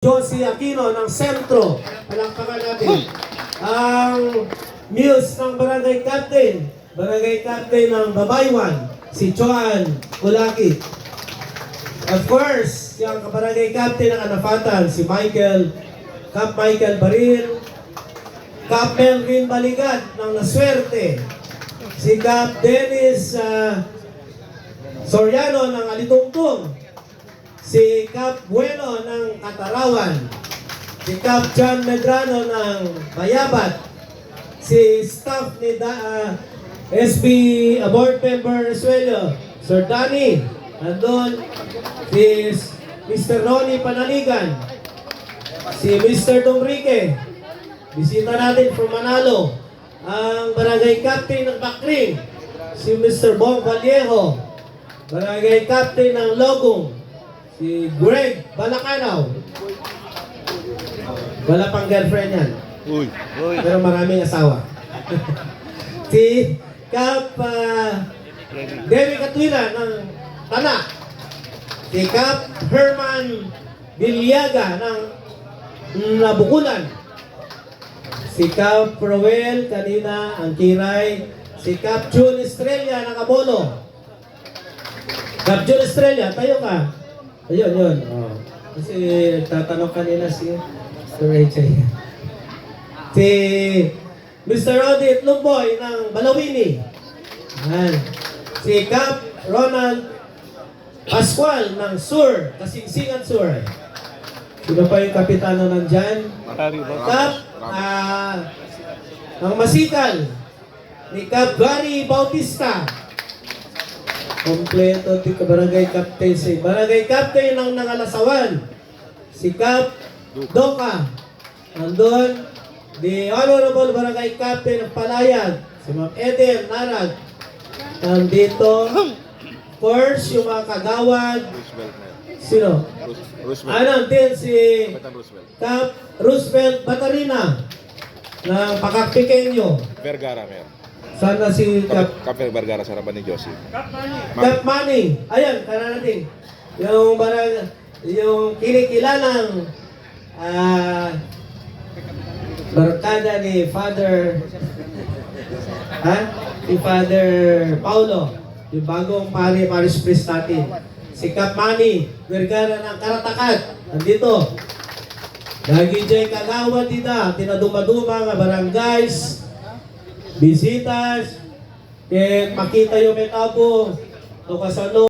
Josie Aquino ng Sentro. Palakpakan natin. Ang muse ng Barangay Captain. Barangay Captain ng Babaywan. Si Joan Kulaki. Of course, yung Barangay Captain ng Anafatan. Si Michael, Cap Michael Baril. Cap Melvin Baligat ng Naswerte. Si Cap Dennis ah, Soriano ng Alitungtong si Cap Bueno ng Katarawan, si Cap John Medrano ng Bayabat, si staff ni da, ah, SB Board Member Resuello, Sir Danny, nandun, si Mr. Ronnie Panaligan, si Mr. Domrique, bisita natin from Manalo, ang barangay captain ng Bakring, si Mr. Bong Vallejo, barangay captain ng Logong, si Greg Balacanaw. Wala pang girlfriend yan, Uy, uy. pero maraming asawa. si Cap uh, Debbie Katwila ng Tana. Si Cap Herman Bilyaga ng Nabukulan. Si Cap Roel kanina, ang Kiray. Si Cap June Estrella ng Abolo. Cap June Estrella, tayo ka. Ayun, yun. Oh. Kasi tatanong kanina si Sir Rachel. Si Mr. Odit Lumboy ng Balawini. Yan. Si Cap Ronald Pascual ng Sur, Kasingsingan Sur. Sino pa yung kapitano nandyan? Cap, ah, ang masikal ni Cap Gary Bautista. Kompleto di ka barangay captain si barangay captain ng Nangalasawan. Si Cap Doka. Nandun, the Honorable Barangay Captain ng Palayag, si Ma'am Eden Narag. Nandito, of course, yung mga kagawad, na sino? Roos- Roosevelt. Ano din si. Cap Roosevelt Batarina ng Pakakpikenyo. Vergara, mer. Sana si Cap, Kape Vergara sa harapan ni Josie. Cap Manning. Ayan, kararating. Yung barang, yung kinikilalang ah barkada ni Father ha? Si Father Paulo. Yung bagong pari Paris Priest natin. Si Cap Manning, Vergara ng Karatakat. Nandito. Lagi dyan kagawad dita, tinaduma-duma nga barangays, bisitas, eh, makita yung to kasano,